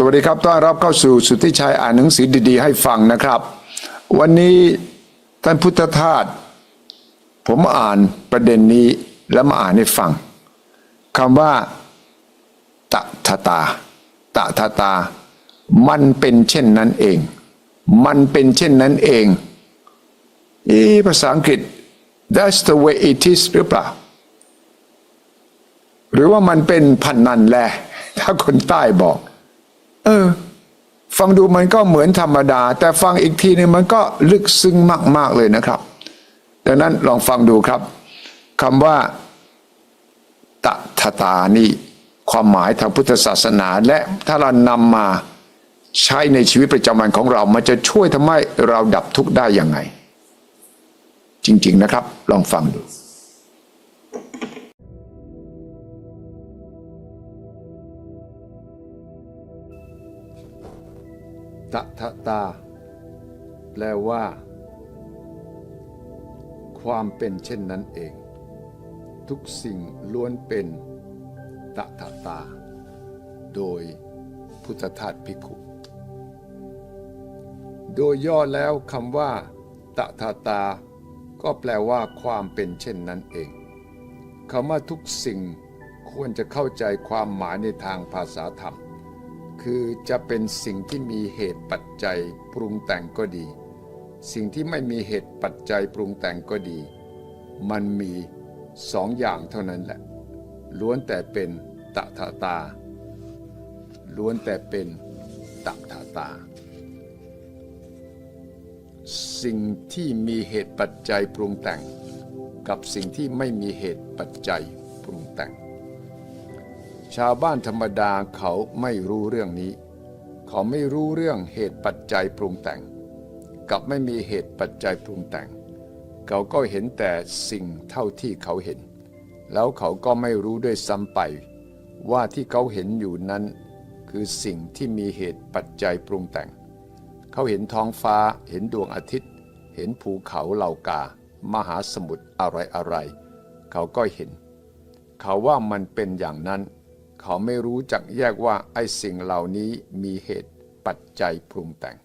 สวัสดีครับ ต้อนรับเข้าสู่สุทธิชัยอ่านหนังสือดีๆ ให้ฟังนะครับ วันนี้ท่านพุทธทาสผมอ่านประเด็นนี้แล้วมาอ่านให้ฟังคำว่าตะทะตาตะทะตา มันเป็นเช่นนั้นเอง มันเป็นเช่นนั้นเองอ๊ะภาษาอังกฤษ that's the way it is หรือเปล่า หรือว่ามันเป็นพันนันแลถ้าคนใต้บอก เออ ฟังดูมันก็เหมือนธรรมดา แต่ฟังอีกทีนึงมันก็ลึกซึ้งมาก ๆเลยนะครับ ดังนั้นลองฟังดูครับคำว่าตะทะตานี่ความหมายทางพุทธศาสนาและถ้าเรานำมาใช้ในชีวิตประจำวันของเรา มันจะช่วยทำให้เราดับทุกข์ได้ยังไง จริง ๆนะครับ ลองฟังดู ตะทะตา แปลว่า ความเป็นเช่นนั้นเอง ทุกสิ่งล้วนเป็นตะทะตา โดยพุทธทาสภิกขุ โดยย่อแล้วคำว่า ตะทะตา ก็แปลว่าความเป็นเช่นนั้นเองคำว่าทุกสิ่งควรจะเข้าใจความหมายในทางภาษาธรรม คือจะเป็นสิ่งที่มีเหตุปัจจัยปรุงแต่งก็ดี สิ่งที่ไม่มีเหตุปัจจัยปรุงแต่งก็ดี มันมีสองอย่างเท่านั้นแหละ ล้วนแต่เป็นตถาตา ล้วนแต่เป็นตถาตา สิ่งที่มีเหตุปัจจัยปรุงแต่ง กับสิ่งที่ไม่มีเหตุปัจจัยปรุงแต่ง ชาวบ้านธรรมดาเขาไม่รู้เรื่องนี้ เขาไม่รู้เรื่องเหตุปัจจัยปรุงแต่ง กับไม่มีเหตุปัจจัยปรุงแต่ง เขาก็เห็นแต่สิ่งเท่าที่เขาเห็น แล้วเขาก็ไม่รู้ด้วยซ้ำไป ว่าที่เขาเห็นอยู่นั้น คือสิ่งที่มีเหตุปัจจัยปรุงแต่ง เขาเห็นท้องฟ้าเห็นดวงอาทิตย์ เห็นภูเขาเหล่ากา มหาสมุทรอะไรอะไร เขาก็เห็น เขาว่ามันเป็นอย่างนั้น เขาไม่รู้จักแยกว่าไอ้สิ่งเหล่านี้มีเหตุปัจจัยปรุงแต่ง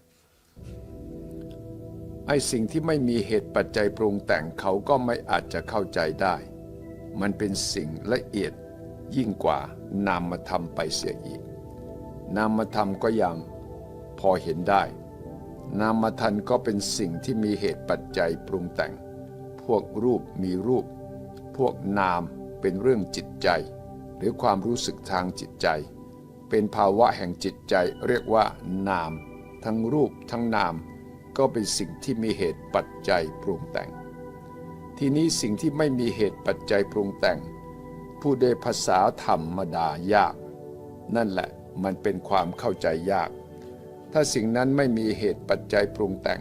ไอ้สิ่งที่ไม่มีเหตุปัจจัยปรุงแต่งเขาก็ไม่อาจจะเข้าใจได้ มันเป็นสิ่งละเอียดยิ่งกว่านามธรรมไปเสียอีก นามธรรมก็ยังพอเห็นได้ นามธรรมก็เป็นสิ่งที่มีเหตุปัจจัยปรุงแต่ง พวกรูปมีรูป พวกนามเป็นเรื่องจิตใจ หรือความรู้สึกทางจิตใจ เป็นภาวะแห่งจิตใจเรียกว่านาม ทั้งรูปทั้งนาม ก็เป็นสิ่งที่มีเหตุปัจจัยปรุงแต่ง ทีนี้สิ่งที่ไม่มีเหตุปัจจัยปรุงแต่ง ผู้โดยภาษาธรรมดายาก นั่นแหละมันเป็นความเข้าใจยาก ถ้าสิ่งนั้นไม่มีเหตุปัจจัยปรุงแต่ง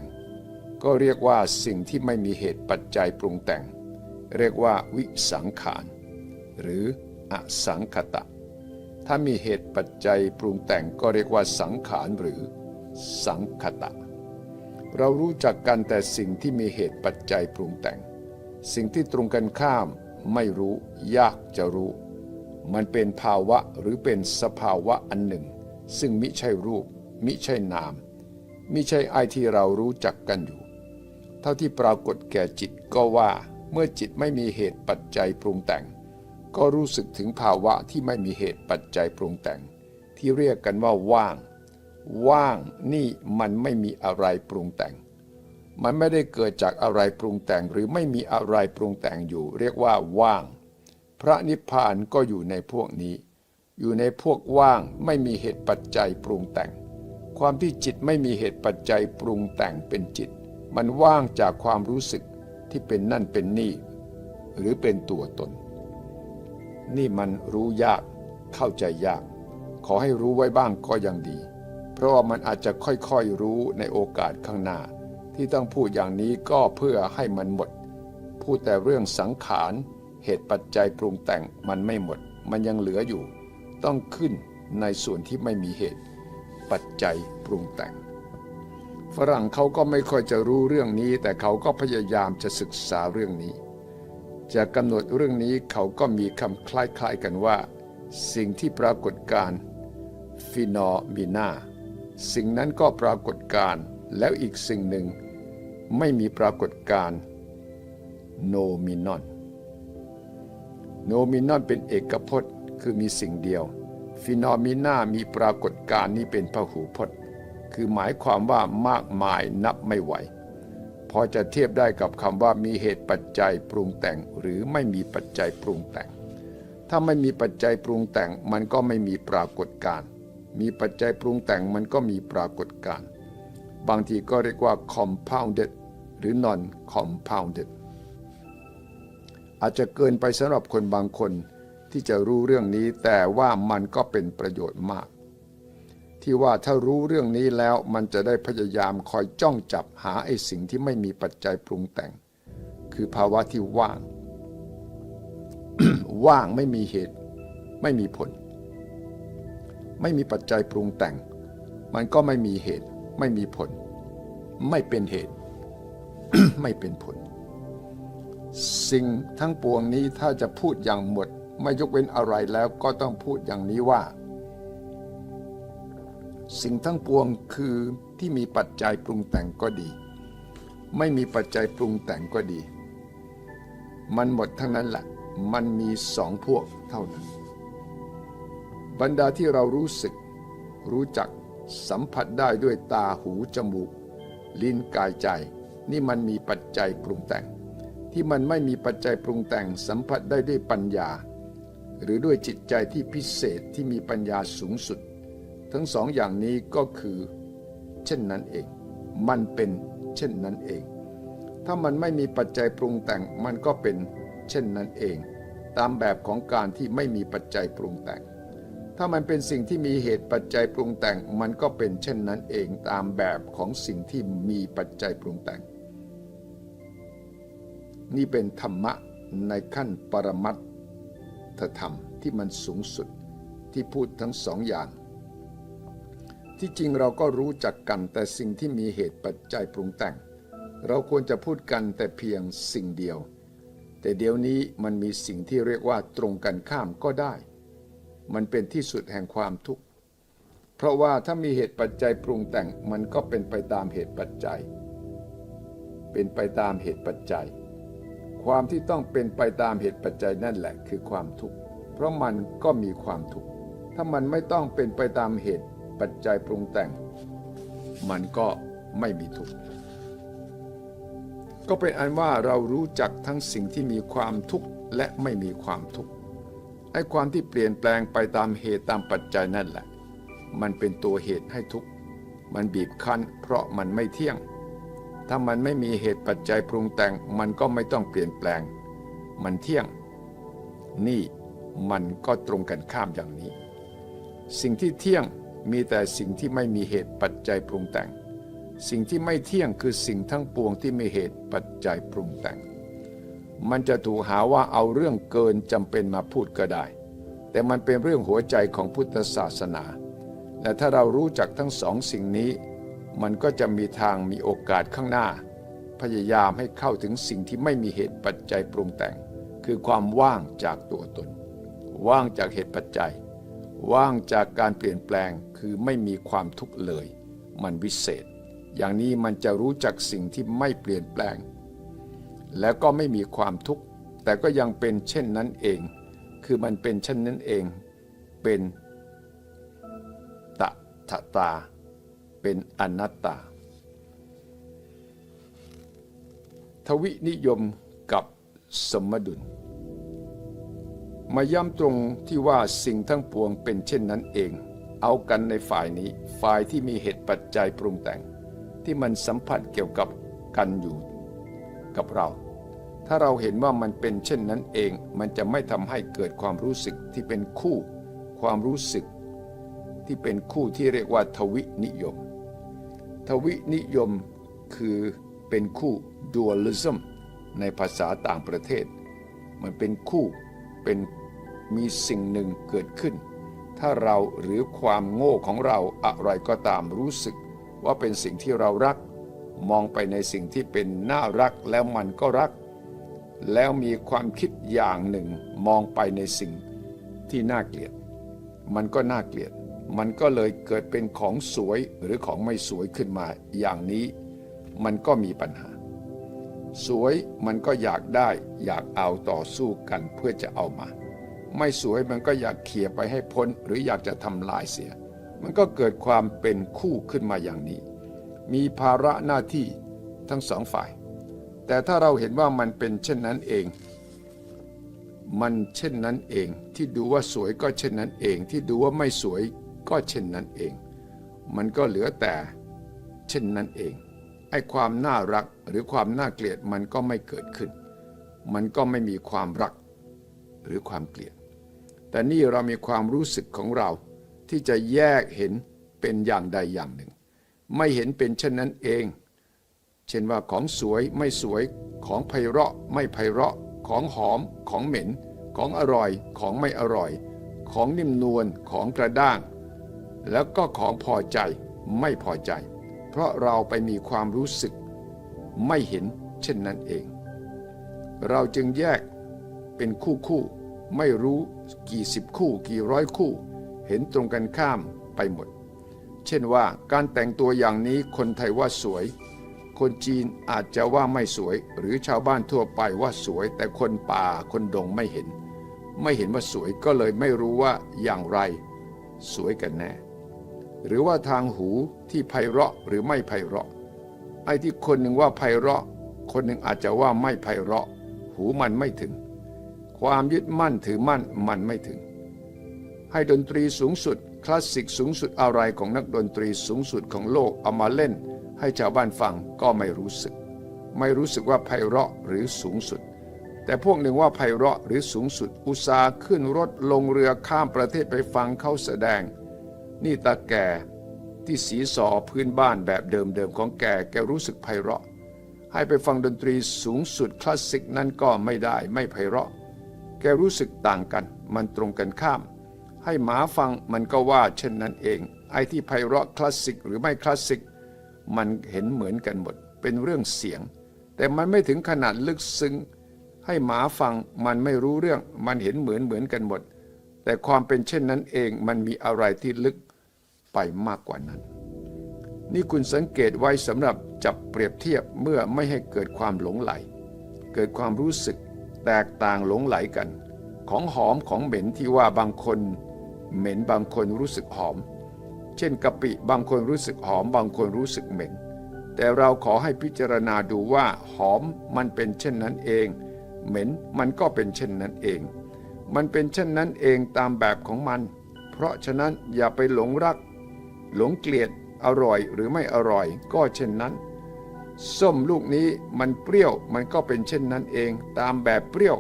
ก็เรียกว่าสิ่งที่ไม่มีเหตุปัจจัยปรุงแต่ง เรียกว่าวิสังขาร หรือ อสังคตะ ถ้ามีเหตุปัจจัยปรุงแต่งก็เรียกว่าสังขารหรือสังคตะ เรารู้จักกันแต่สิ่งที่มีเหตุปัจจัยปรุงแต่ง สิ่งที่ตรงกันข้ามไม่รู้ยากจะรู้ มันเป็นภาวะหรือเป็นสภาวะอันหนึ่ง ซึ่งมิใช่รูป มิใช่นาม มิใช่ไอที่เรารู้จักกันอยู่ เท่าที่ปรากฏแก่จิตก็ว่าเมื่อจิตไม่มีเหตุปัจจัยปรุงแต่ง ก็รู้สึกถึงภาวะที่ไม่มีเหตุปัจจัยปรุงแต่ง ที่เรียกกันว่าว่าง ว่างนี่มันไม่มีอะไรปรุงแต่ง มันไม่ได้เกิดจากอะไรปรุงแต่งหรือไม่มีอะไรปรุงแต่งอยู่ เรียกว่าว่าง พระนิพพานก็อยู่ในพวกนี้ อยู่ในพวกว่างไม่มีเหตุปัจจัยปรุงแต่ง ความที่จิตไม่มีเหตุปัจจัยปรุงแต่งเป็นจิต มันว่างจากความรู้สึกที่เป็นนั่นเป็นนี่ หรือเป็นตัวตน นี่มันรู้ยาก เข้าใจยาก ขอให้รู้ไว้บ้างก็ยังดี เพราะว่ามันอาจจะค่อยๆรู้ในโอกาสข้างหน้า ที่ต้องพูดอย่างนี้ก็เพื่อให้มันหมด พูดแต่เรื่องสังขารเหตุปัจจัยปรุงแต่งมันไม่หมด มันยังเหลืออยู่ ต้องขึ้นในส่วนที่ไม่มีเหตุ ปัจจัยปรุงแต่ง ฝรั่งเขาก็ไม่ค่อยจะรู้เรื่องนี้ แต่เขาก็พยายามจะศึกษาเรื่องนี้ จะกำหนดเรื่องนี้เขาก็มีคำคล้ายๆกันว่า สิ่งที่ปรากฏการฟินอมินาสิ่งนั้นก็ปรากฏการแล้วอีกสิ่งหนึ่ง ไม่มีปรากฏการโนมินอนโนมินอนเป็นเอกพจน์คือมีสิ่งเดียวฟินอมินามีปรากฏการนี้เป็นพหูพจน์ คือหมายความว่ามากมายนับไม่ไหว พอจะเทียบได้กับคำว่ามีเหตุปัจจัยปรุงแต่งหรือไม่มีปัจจัยปรุงแต่ง ถ้าไม่มีปัจจัยปรุงแต่งมันก็ไม่มีปรากฏการณ์มีปัจจัยปรุงแต่งมันก็มีปรากฏการณ์บางทีก็เรียกว่า compounded หรือ non compounded อาจจะเกินไปสำหรับคนบางคนที่จะรู้เรื่องนี้แต่ว่ามันก็เป็นประโยชน์มาก ที่ว่าถ้ารู้เรื่องนี้แล้วมันจะได้พยายามคอยจ้องจับหาไอ้สิ่งที่ไม่มีปัจจัยปรุงแต่ง คือภาวะที่ว่าง ว่างไม่มีเหตุ ไม่มีผล ไม่มีปัจจัยปรุงแต่ง มันก็ไม่มีเหตุ ไม่มีผล ไม่เป็นเหตุ ไม่เป็นผล สิ่งทั้งปวงนี้ถ้าจะพูดอย่างหมด ไม่ยกเว้นอะไรแล้วก็ต้องพูดอย่างนี้ว่า สิ่งทั้งปวงคือที่มีปัจจัยปรุงแต่งก็ดี ไม่มีปัจจัยปรุงแต่งก็ดี มันหมดทั้งนั้นแหละมันมีสองพวกเท่านั้น บรรดาที่เรารู้สึก รู้จักสัมผัสได้ด้วยตาหูจมูก ลิ้นกายใจ นี่มันมีปัจจัยปรุงแต่ง ที่มันไม่มีปัจจัยปรุงแต่งสัมผัสได้ด้วยปัญญา หรือด้วยจิตใจที่พิเศษที่มีปัญญาสูงสุด ทั้งสองอย่างนี้ก็คือ เช่นนั้นเอง มันเป็นเช่นนั้นเอง ถ้ามันไม่มีปัจจัยปรุงแต่งมันก็เป็นเช่นนั้นเอง ตามแบบของการที่ไม่มีปัจจัยปรุงแต่ง ถ้ามันเป็นสิ่งที่มีเหตุปัจจัยปรุงแต่ง มันก็เป็นเช่นนั้นเองตามแบบของสิ่งที่มีปัจจัยปรุงแต่ง นี่เป็นธรรมะในขั้นปรมัตถธรรมที่มันสูงสุดที่พูดทั้งสองอย่าง ที่จริงเราก็รู้จักกันแต่สิ่งที่มีเหตุปัจจัยปรุงแต่ง เราควรจะพูดกันแต่เพียงสิ่งเดียว แต่เดี๋ยวนี้มันมีสิ่งที่เรียกว่าตรงกันข้ามก็ได้ มันเป็นที่สุดแห่งความทุกข์ เพราะว่าถ้ามีเหตุปัจจัยปรุงแต่งมันก็เป็นไปตามเหตุปัจจัย เป็นไปตามเหตุปัจจัย ความที่ต้องเป็นไปตามเหตุปัจจัยนั่นแหละคือความทุกข์ เพราะมันก็มีความทุกข์ ถ้ามันไม่ต้องเป็นไปตามเหตุ ปัจจัยปรุงแต่ง มันก็ไม่มีทุกข์ก็เป็นอันว่าเรารู้จักทั้งสิ่งที่มีความทุกข์และไม่มีความทุกข์ไอ้ความที่เปลี่ยนแปลงไปตามเหตุตามปัจจัยนั่นแหละ มันเป็นตัวเหตุให้ทุกข์มันบีบคั้น เพราะมันไม่เที่ยง ถ้ามันไม่มีเหตุปัจจัยปรุงแต่ง มันก็ไม่ต้องเปลี่ยนแปลง มันเที่ยง นี่มันก็ตรงกันข้ามอย่างนี้ สิ่งที่เที่ยง มีแต่สิ่งที่ไม่มีเหตุปัจจัยปรุงแต่ง สิ่งที่ไม่เที่ยงคือสิ่งทั้งปวงที่มีเหตุปัจจัยปรุงแต่ง มันจะถูกหาว่าเอาเรื่องเกินจำเป็นมาพูดก็ได้ แต่มันเป็นเรื่องหัวใจของพุทธศาสนา และถ้าเรารู้จักทั้งสองสิ่งนี้ มันก็จะมีทางมีโอกาสข้างหน้า พยายามให้เข้าถึงสิ่งที่ไม่มีเหตุปัจจัยปรุงแต่ง คือความว่างจากตัวตน ว่างจากเหตุปัจจัย ว่างจากการเปลี่ยนแปลง คือไม่มีความทุกข์เลย มันวิเศษ อย่างนี้มันจะรู้จักสิ่งที่ไม่เปลี่ยนแปลง แล้วก็ไม่มีความทุกข์ แต่ก็ยังเป็นเช่นนั้นเอง คือมันเป็นเช่นนั้นเอง เป็นตะทะตา เป็นอนัตตา ทวินิยมกับสมดุลมาย้ำตรงที่ว่าสิ่งทั้งปวงเป็นเช่นนั้นเอง เอากันในฝ่ายนี้ ฝ่ายที่มีเหตุปัจจัยปรุงแต่ง ที่มันสัมผัสเกี่ยวกับกันอยู่กับเรา ถ้าเราเห็นว่ามันเป็นเช่นนั้นเอง มันจะไม่ทำให้เกิดความรู้สึกที่เป็นคู่ ความรู้สึก ที่เป็นคู่ที่เรียกว่าทวินิยม ทวินิยมคือเป็นคู่ dualism ในภาษาต่างประเทศ มันเป็นคู่เป็นมีสิ่งหนึ่งเกิดขึ้น ถ้าเราหรือความโง่ของเราอะไรก็ตามรู้สึก ว่าเป็นสิ่งที่เรารัก มองไปในสิ่งที่เป็นน่ารักแล้วมันก็รัก แล้วมีความคิดอย่างหนึ่ง มองไปในสิ่งที่น่าเกลียด มันก็น่าเกลียด มันก็เลยเกิดเป็นของสวยหรือของไม่สวยขึ้นมา อย่างนี้มันก็มีปัญหา สวยมันก็อยากได้อยากเอาต่อสู้กันเพื่อจะเอามา ไม่สวยมันก็อยากเขี่ยไปให้พ้น หรืออยากจะทำลายเสีย มันก็เกิดความเป็นคู่ขึ้นมาอย่างนี้ มีภาระหน้าที่ทั้งสองฝ่าย แต่ถ้าเราเห็นว่ามันเป็นเช่นนั้นเอง มันเช่นนั้นเอง ที่ดูว่าสวยก็เช่นนั้นเอง ที่ดูว่าไม่สวยก็เช่นนั้นเอง มันก็เหลือแต่เช่นนั้นเองไอ้ความน่ารักหรือความน่าเกลียดมันก็ไม่เกิดขึ้น มันก็ไม่มีความรักหรือความเกลียด แต่นี่เรามีความรู้สึกของเรา ที่จะแยกเห็นเป็นอย่างใดอย่างหนึ่ง ไม่เห็นเป็นเช่นนั้นเอง เช่นว่าของสวยไม่สวยของไพเราะไม่ไพเราะ ของหอม ของเหม็น ของอร่อย ของไม่อร่อย ของนิ่มนวลของกระด้าง แล้วก็ของพอใจไม่พอใจ เพราะเราไปมีความรู้สึก ไม่เห็นเช่นนั้นเอง เราจึงแยกเป็นคู่คู่ไม่รู้ กี่สิบคู่กี่ร้อยคู่ เห็นตรงกันข้ามไปหมด เช่นว่าการแต่งตัวอย่างนี้คนไทยว่าสวย คนจีนอาจจะว่าไม่สวย หรือชาวบ้านทั่วไปว่าสวย แต่คนป่าคนดงไม่เห็น ไม่เห็นว่าสวยก็เลยไม่รู้ว่าอย่างไร สวยกันแน่ หรือว่าทางหูที่ไพเราะหรือไม่ไพเราะไอ้ที่คนหนึ่งว่าไพเราะ คนหนึ่งอาจจะว่าไม่ไพเราะ หูมันไม่ถึง ความยึดมั่นถือมั่นมันไม่ถึง ให้ดนตรีสูงสุด คลาสสิกสูงสุดอะไรของนักดนตรีสูงสุดของโลกเอามาเล่น ให้ชาวบ้านฟังก็ไม่รู้สึก ไม่รู้สึกว่าไพเราะหรือสูงสุด แต่พวกหนึ่งว่าไพเราะหรือสูงสุด อุตสาห์ขึ้นรถลงเรือข้ามประเทศไปฟังเขาแสดง นี่ตาแก่ที่สีสอพื้นบ้านแบบเดิมๆของแกแกรู้สึกไพเราะ ให้ไปฟังดนตรีสูงสุดคลาสสิกนั้นก็ไม่ได้ไม่ไพเราะ แกรู้สึกต่างกัน มันตรงกันข้าม ให้หมาฟังมันก็ว่าเช่นนั้นเอง ไอ้ที่ไพเราะคลาสสิกหรือไม่คลาสสิก มันเห็นเหมือนกันหมด เป็นเรื่องเสียง แต่มันไม่ถึงขนาดลึกซึ้ง ให้หมาฟังมันไม่รู้เรื่อง มันเห็นเหมือนเหมือนกันหมด แต่ความเป็นเช่นนั้นเองมันมีอะไรที่ลึกไปมากกว่านั้น นี่คุณสังเกตไว้สำหรับจับเปรียบเทียบเมื่อไม่ให้เกิดความหลงไหล เกิดความรู้สึก แตกต่างหลงไหลกัน ของหอมของเหม็นที่ว่าบางคนเหม็นบางคนรู้สึกหอม เช่นกะปิบางคนรู้สึกหอมบางคนรู้สึกเหม็น แต่เราขอให้พิจารณาดูว่าหอมมันเป็นเช่นนั้นเอง เหม็นมันก็เป็นเช่นนั้นเอง มันเป็นเช่นนั้นเองตามแบบของมัน เพราะฉะนั้นอย่าไปหลงรัก หลงเกลียดอร่อยหรือไม่อร่อยก็เช่นนั้น ส้มลูกนี้มันเปรี้ยวมันก็เป็นเช่นนั้นเอง ตามแบบเปรี้ยว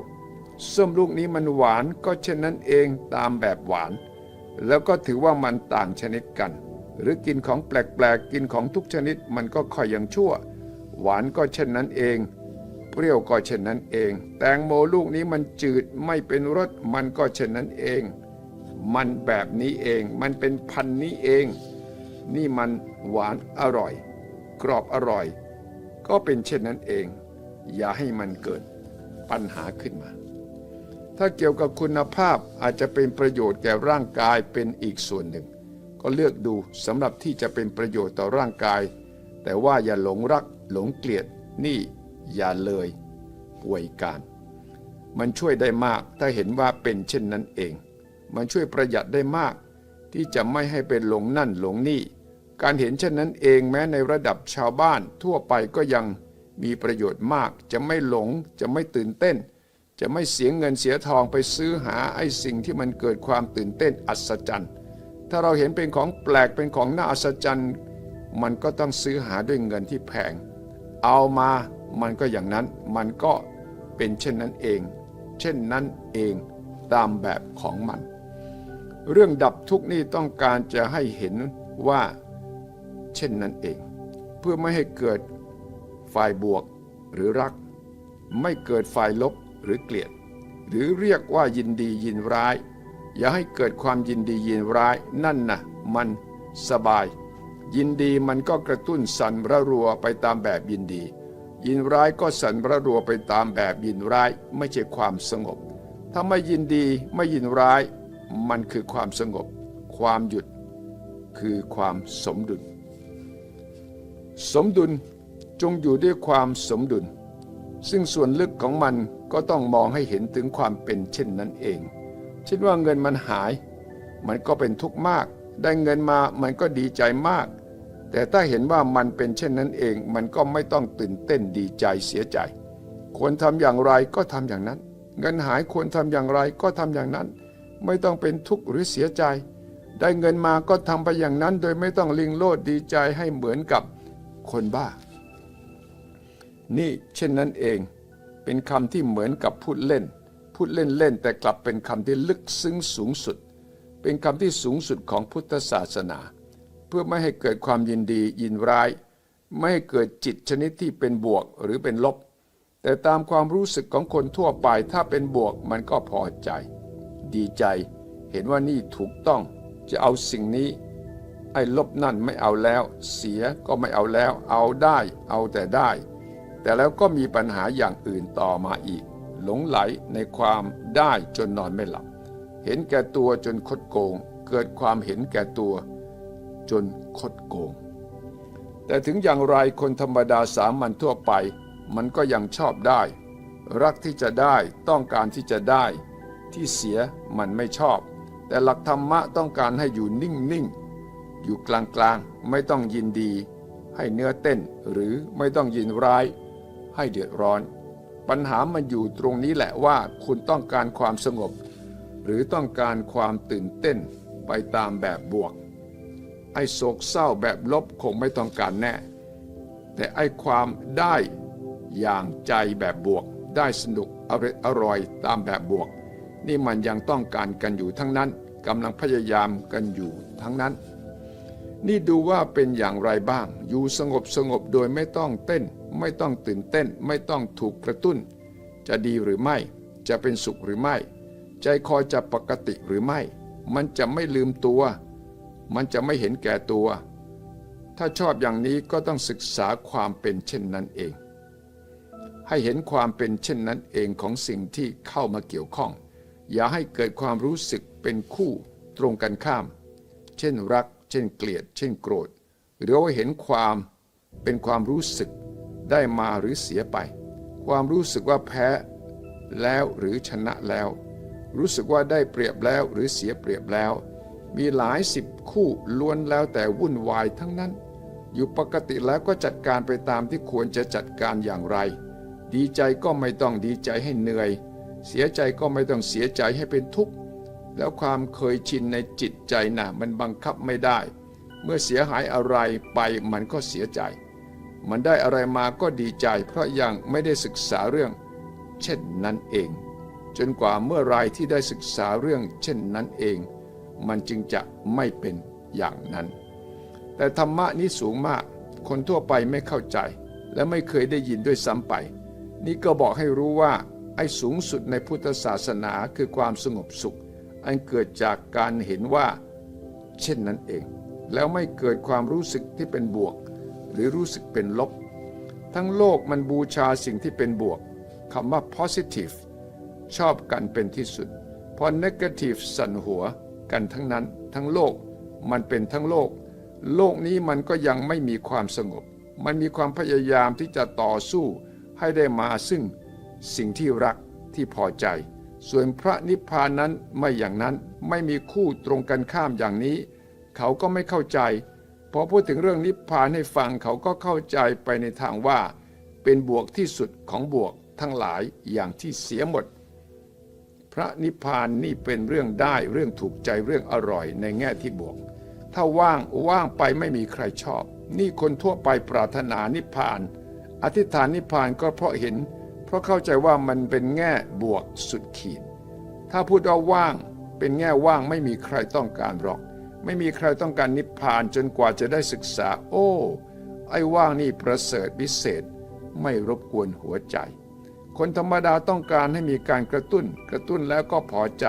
ส้มลูกนี้มันหวานก็เช่นนั้นเองตามแบบหวาน แล้วก็ถือว่ามันต่างชนิดกัน หรือกินของแปลกๆกินของทุกชนิดมันก็ค่อยยังชั่ว หวานก็เช่นนั้นเอง เปรี้ยวก็เช่นนั้นเอง แตงโมลูกนี้มันจืดไม่เป็นรสมันก็เช่นนั้นเอง มันแบบนี้เองมันเป็นพันนี้เอง นี่มันหวานอร่อย กรอบอร่อย ก็เป็นเช่นนั้นเอง อย่าให้มันเกิดปัญหาขึ้นมา ถ้าเกี่ยวกับคุณภาพอาจจะเป็นประโยชน์แก่ร่างกายเป็นอีกส่วนหนึ่ง ก็เลือกดูสำหรับที่จะเป็นประโยชน์ต่อร่างกาย แต่ว่าอย่าหลงรักหลงเกลียดนี่อย่าเลยป่วยการ มันช่วยได้มากถ้าเห็นว่าเป็นเช่นนั้นเอง มันช่วยประหยัดได้มากที่จะไม่ให้เป็นหลงนั่นหลงนี่ การเห็นเช่นนั้นเองแม้ในระดับชาวบ้านทั่วไปก็ยังมีประโยชน์มาก จะไม่หลง จะไม่ตื่นเต้น จะไม่เสียเงินเสียทองไปซื้อหาไอ้สิ่งที่มันเกิดความตื่นเต้นอัศจรรย์ ถ้าเราเห็นเป็นของแปลกเป็นของน่าอัศจรรย์ มันก็ต้องซื้อหาด้วยเงินที่แพง เอามามันก็อย่างนั้น มันก็เป็นเช่นนั้นเอง เช่นนั้นเองตามแบบของมัน เรื่องดับทุกข์นี้ต้องการจะให้เห็นว่า เช่นนั้นเอง เพื่อไม่ให้เกิดฝ่ายบวกหรือรัก ไม่เกิดฝ่ายลบหรือเกลียด หรือเรียกว่ายินดียินร้าย อย่าให้เกิดความยินดียินร้ายนั่นนะมันสบาย ยินดีมันก็กระตุ้นสั่นระรัวไปตามแบบยินดี ยินร้ายก็สั่นระรัวไปตามแบบยินร้ายไม่ใช่ความสงบ ถ้าไม่ยินดีไม่ยินร้าย มันคือความสงบ ความหยุด คือความสมดุล สมดุลจงอยู่ด้วยความสมดุล ซึ่งส่วนลึกของมันก็ต้องมองให้เห็นถึงความเป็นเช่นนั้นเอง เช่นว่าเงินมันหาย มันก็เป็นทุกข์มาก ได้เงินมามันก็ดีใจมาก แต่ถ้าเห็นว่ามันเป็นเช่นนั้นเอง มันก็ไม่ต้องตื่นเต้นดีใจเสียใจ ควรทำอย่างไรก็ทำอย่างนั้น เงินหายควรทำอย่างไรก็ทำอย่างนั้น ไม่ต้องเป็นทุกข์หรือเสียใจ ได้เงินมาก็ทำไปอย่างนั้น โดยไม่ต้องลิงโลดดีใจให้เหมือนกับ คนบ้า นี่เช่นนั้นเองเป็นคำที่เหมือนกับพูดเล่น พูดเล่นๆแต่กลับเป็นคำที่ลึกซึ้งสูงสุด เป็นคำที่สูงสุดของพุทธศาสนา เพื่อไม่ให้เกิดความยินดียินร้าย ไม่ให้เกิดจิตชนิดที่เป็นบวกหรือเป็นลบ แต่ตามความรู้สึกของคนทั่วไปถ้าเป็นบวกมันก็พอใจ ดีใจ เห็นว่านี่ถูกต้องจะเอาสิ่งนี้ ไอ้ลบนั่นไม่เอาแล้ว เสียก็ไม่เอาแล้ว เอาได้ เอาแต่ได้ แต่แล้วก็มีปัญหาอย่างอื่นต่อมาอีก หลงไหลในความได้จนนอนไม่หลับ เห็นแก่ตัวจนคดโกง เกิดความเห็นแก่ตัว จนคดโกง แต่ถึงอย่างไรคนธรรมดาสามัญทั่วไป มันก็ยังชอบได้ รักที่จะได้ต้องการที่จะได้ ที่เสียมันไม่ชอบ แต่หลักธรรมะต้องการให้อยู่นิ่งๆ อยู่กลางๆ ไม่ต้องยินดี ให้เนื้อเต้นหรือไม่ต้องยินร้าย ให้เดือดร้อน ปัญหามันอยู่ตรงนี้แหละว่าคุณต้องการความสงบ หรือต้องการความตื่นเต้นไปตามแบบบวก ไอ้โศกเศร้าแบบลบคงไม่ต้องการแน่ แต่ไอ้ความได้อย่างใจแบบบวก ได้สนุกอร่อยอร่อยตามแบบบวก นี่มันยังต้องการกันอยู่ทั้งนั้นกำลังพยายามกันอยู่ทั้งนั้น นี่ดูว่าเป็นอย่างไรบ้าง อยู่สงบสงบโดยไม่ต้องเต้น ไม่ต้องตื่นเต้น ไม่ต้องถูกกระตุ้น จะดีหรือไม่ จะเป็นสุขหรือไม่ ใจคอจะปกติหรือไม่ มันจะไม่ลืมตัว มันจะไม่เห็นแก่ตัว ถ้าชอบอย่างนี้ก็ต้องศึกษาความเป็นเช่นนั้นเอง ให้เห็นความเป็นเช่นนั้นเองของสิ่งที่เข้ามาเกี่ยวข้อง อย่าให้เกิดความรู้สึกเป็นคู่ตรงกันข้าม เช่นรัก เช่นเกลียด เช่นโกรธ หรือว่าเห็นความเป็นความรู้สึกได้มาหรือเสียไป ความรู้สึกว่าแพ้แล้วหรือชนะแล้ว รู้สึกว่าได้เปรียบแล้วหรือเสียเปรียบแล้ว มีหลายสิบคู่ล้วนแล้วแต่วุ่นวายทั้งนั้น อยู่ปกติแล้วก็จัดการไปตามที่ควรจะจัดการอย่างไร ดีใจก็ไม่ต้องดีใจให้เหนื่อย เสียใจก็ไม่ต้องเสียใจให้เป็นทุกข์ แล้วความเคยชินในจิตใจนะ่ะมันบังคับไม่ได้ เมื่อเสียหายอะไรไปมันก็เสียใจ มันได้อะไรมาก็ดีใจ เพราะยังไม่ได้ศึกษาเรื่อง เช่นนั้นเอง จนกว่าเมื่อไรที่ได้ศึกษาเรื่อง เช่นนั้นเอง มันจึงจะไม่เป็นอย่างนั้น แต่ธรรมะนี้สูงมาก คนทั่วไปไม่เข้าใจ และไม่เคยได้ยินด้วยซ้ำไป นี่ก็บอกให้รู้ว่าไอ้สูงสุดในพุทธศาสนาคือความสงบสุข อันเกิดจากการเห็นว่า เช่นนั้นเอง แล้วไม่เกิดความรู้สึกที่เป็นบวก หรือรู้สึกเป็นลบ ทั้งโลกมันบูชาสิ่งที่เป็นบวกคำว่า positive ชอบกันเป็นที่สุด พอ negative สั่นหัวกันทั้งนั้น ทั้งโลกมันเป็นทั้งโลก โลกนี้มันก็ยังไม่มีความสงบ มันมีความพยายามที่จะต่อสู้ให้ได้มาซึ่งสิ่งที่รักที่พอใจ ส่วนพระนิพพานนั้นไม่อย่างนั้นไม่มีคู่ตรงกันข้ามอย่างนี้ เขาก็ไม่เข้าใจ พอพูดถึงเรื่องนิพพานให้ฟังเขาก็เข้าใจไปในทางว่า เป็นบวกที่สุดของบวกทั้งหลายอย่างที่เสียหมด พระนิพพานนี่เป็นเรื่องได้เรื่องถูกใจเรื่องอร่อยในแง่ที่บวก ถ้าว่างว่างไปไม่มีใครชอบ นี่คนทั่วไปปรารถนานิพพาน อธิษฐานนิพพานก็เพราะเห็น ราะเข้าใจว่ามันเป็นแง่บวกสุดขีด ถ้าพูดว่าว่างเป็นแง่ว่างไม่มีใครต้องการหรอก ไม่มีใครต้องการนิพพานจนกว่าจะได้ศึกษา โอ้ ไอ้ว่างนี่ประเสริฐวิเศษ ไม่รบกวนหัวใจ คนธรรมดาต้องการให้มีการกระตุ้น กระตุ้นแล้วก็พอใจ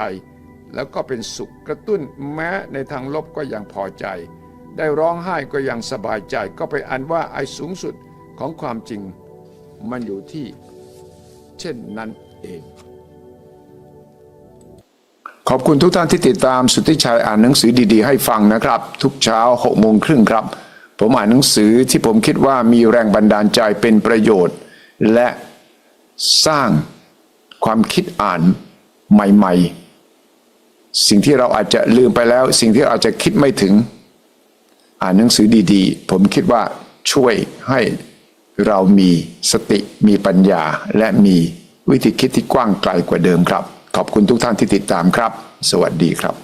แล้วก็เป็นสุขกระตุ้นแม้ในทางลบก็ยังพอใจ ได้ร้องไห้ก็ยังสบายใจ ก็ไปอันว่าไอ้สูงสุดของความจริง มันอยู่ที่ เช่นนั้นเอง ขอบคุณทุกท่านที่ติดตามสุทธิชัยอ่านหนังสือดีๆ ให้ฟังนะครับ ทุกเช้าหกโมงครึ่งครับ ผมอ่านหนังสือที่ผมคิดว่ามีแรงบันดาลใจเป็นประโยชน์ และสร้างความคิดอ่านใหม่ ๆ สิ่งที่เราอาจจะลืมไปแล้ว สิ่งที่เราอาจจะคิดไม่ถึง อ่านหนังสือดีๆ ผมคิดว่าช่วยให้ เรามีสติมีปัญญา และมีวิธีคิดที่กว้างไกลกว่าเดิมครับ ขอบคุณทุกท่านที่ติดตามครับ สวัสดีครับ